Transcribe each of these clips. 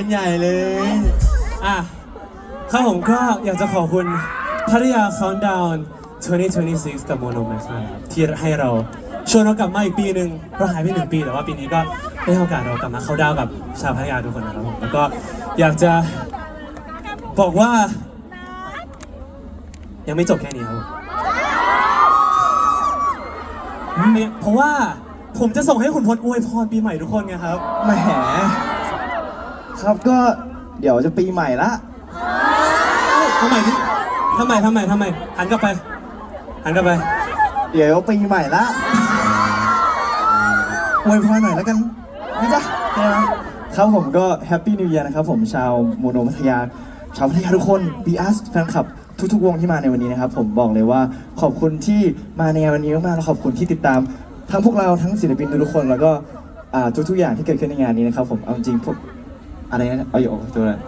เป็นใหญ่เลยอะครับผมก็อยากจะขอบคุณพัทยา Countdown 2026 กับ Mono Max นะครับที่ให้เราชวนเรากลับมาอีกปีหนึ่งเราหายไปหนึ่งปีแต่ว่าปีนี้ก็ได้โอกาสเรากลับมาเข้าดาวกับชาวพัทยาทุกคนนะครับผมแล้วก็อยากจะบอกว่า ยังไม่จบแค่นี้ครับเนี่ยเพราะว่าผมจะส่งให้คุณพลอวยพรปีใหม่ทุกคนไงครับแหม ครับก็เดี๋ยวจะปีใหม่ละทำไมที่ทำไมทำไมทำไมหันกลับไปหันกลับไปเดี๋ยวปีใหม่ละอวยพรหน่อยแล้วกันนะจ๊ะครับผมก็แฮปปี้นิว e ย r นะครับผมชาวโมโนพัทยา ชาวพัทยาทุกคนบีอัสแฟนคลับทุกๆวงที่มาในวันนี้นะครับ ผมบอกเลยว่าขอบคุณที่มาในวันนี้มากๆแล้วขอบคุณที่ติดตาม ทั้งพวกเราทั้งศิลปินทุกๆคน แล้วก็อ่าทุกๆอย่างที่เกิดขึ้นในงานนี้นะครับผมเอาจริงพวก อะไรนะเอาอยู่ตัวนั้น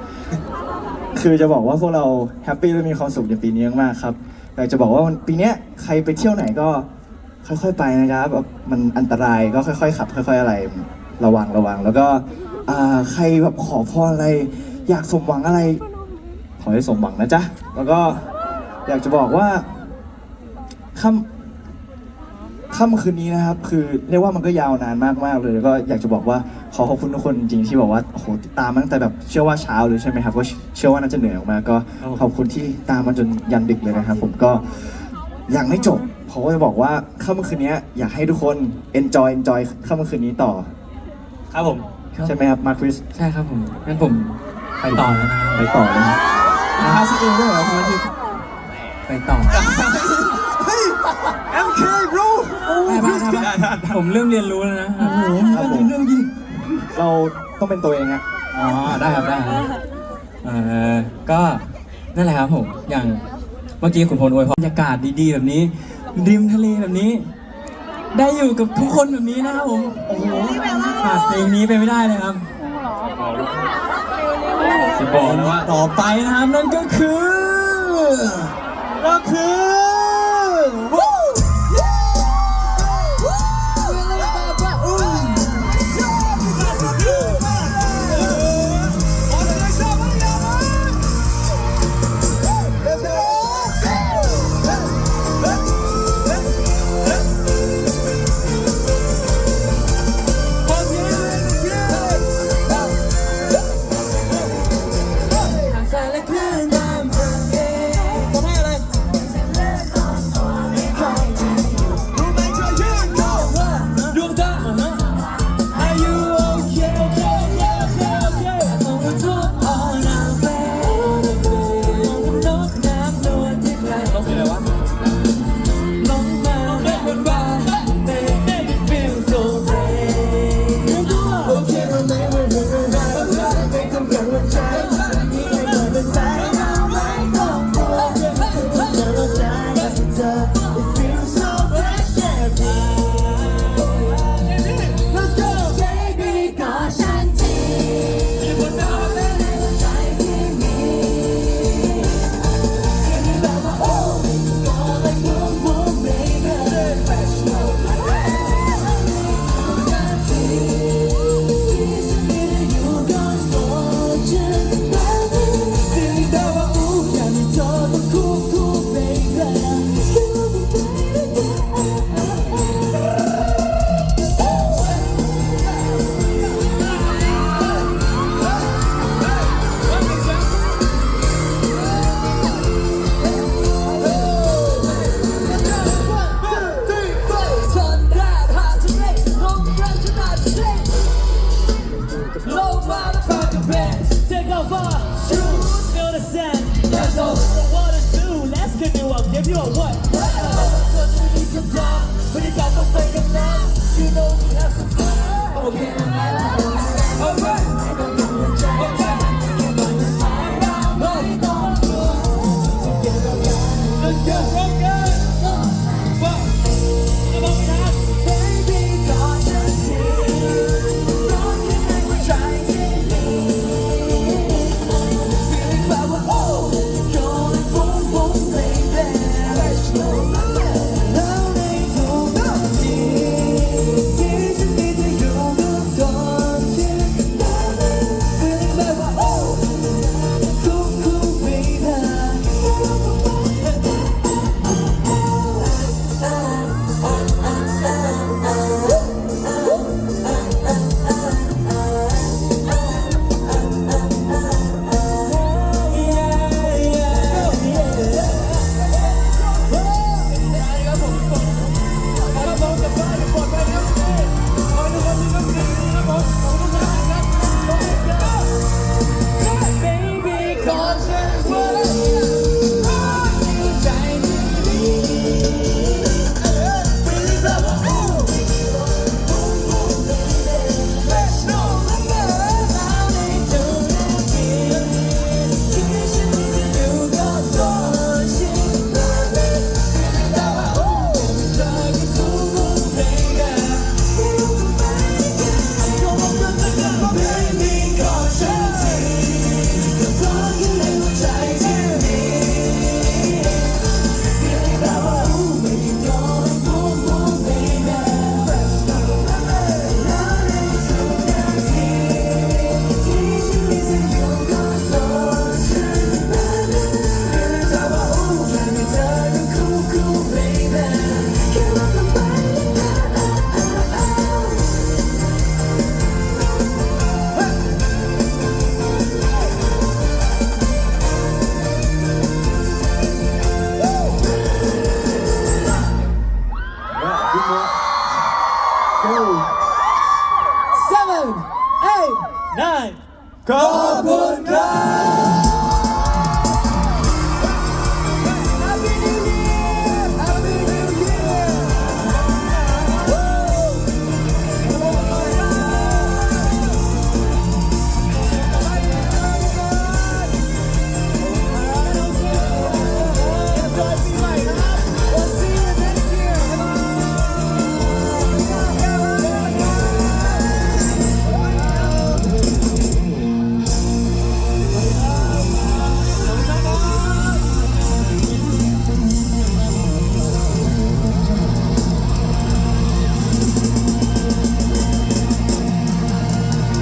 คือจะบอกว่าพวกเราแฮปปี้และมีความสุขในปีนี้มากๆครับอยากจะบอกว่าปีนี้ใครไปเที่ยวไหนก็ค่อยๆไปนะครับ มันอันตรายก็ค่อยๆขับ ค่อย ๆ อะไรระวังระวัง แล้วก็ใครแบบขอพรอะไร อยากสมหวังอะไร ขอให้สมหวังนะจ๊ะ แล้วก็อยากจะบอกว่าคำ ค่ำคืนนี้นะครับ คือเรียกว่ามันก็ยาวนานมากๆเลยแล้วก็อยากจะบอกว่าขอขอบคุณทุกคนจริงๆที่บอกว่าโอ้โหติดตามมาตั้งแต่แบบเชื่อว่าเช้าเลยใช่ไหมครับก็เชื่อว่าน่าจะเหนื่อยออกมาก็ครับผมขอบคุณที่ตามมาจนยันดึกเลยนะครับ ผมก็ยังไม่จบเพราะว่าจะบอกว่าค่ำคืนนี้อยากให้ทุกคน enjoy enjoy ค่ำคืนนี้ต่อ ครับผมใช่ไหมครับมาคริสใช่ครับผมงั้นผมไปต่อแล้วนะครับไปต่อเลยนะพาสเองด้วยเหรอคุณอาทิตย์ไปต่อ MK bro ได้ปะได้ปะผมเริ่มเรียนรู้แล้วนะ โอ้โหครับผมเรื่องยิงเราต้องเป็นตัวเองอะอ๋อ ได้ครับได้ครับเออก็นั่นแหละครับผม อย่างเมื่อกี้คุณพลอวยพรบรรยากาศดีๆ แบบนี้ ริมทะเลแบบนี้ ได้อยู่กับทุกคนแบบนี้นะครับผม โอ้โหขาดเพลงนี้ไปไม่ได้เลยครับจะบอกนะว่าต่อไปนะครับนั่นก็คือ ก็คือ ลงมาแล้วผ่านกำแพง Take off our shoes, feel the sand. That's all the waters do. Let's canoe. I'll give you a what? ก็จะมีคำตอบบรรยากาศต้องไปกับน้ำ You know we have some fun โ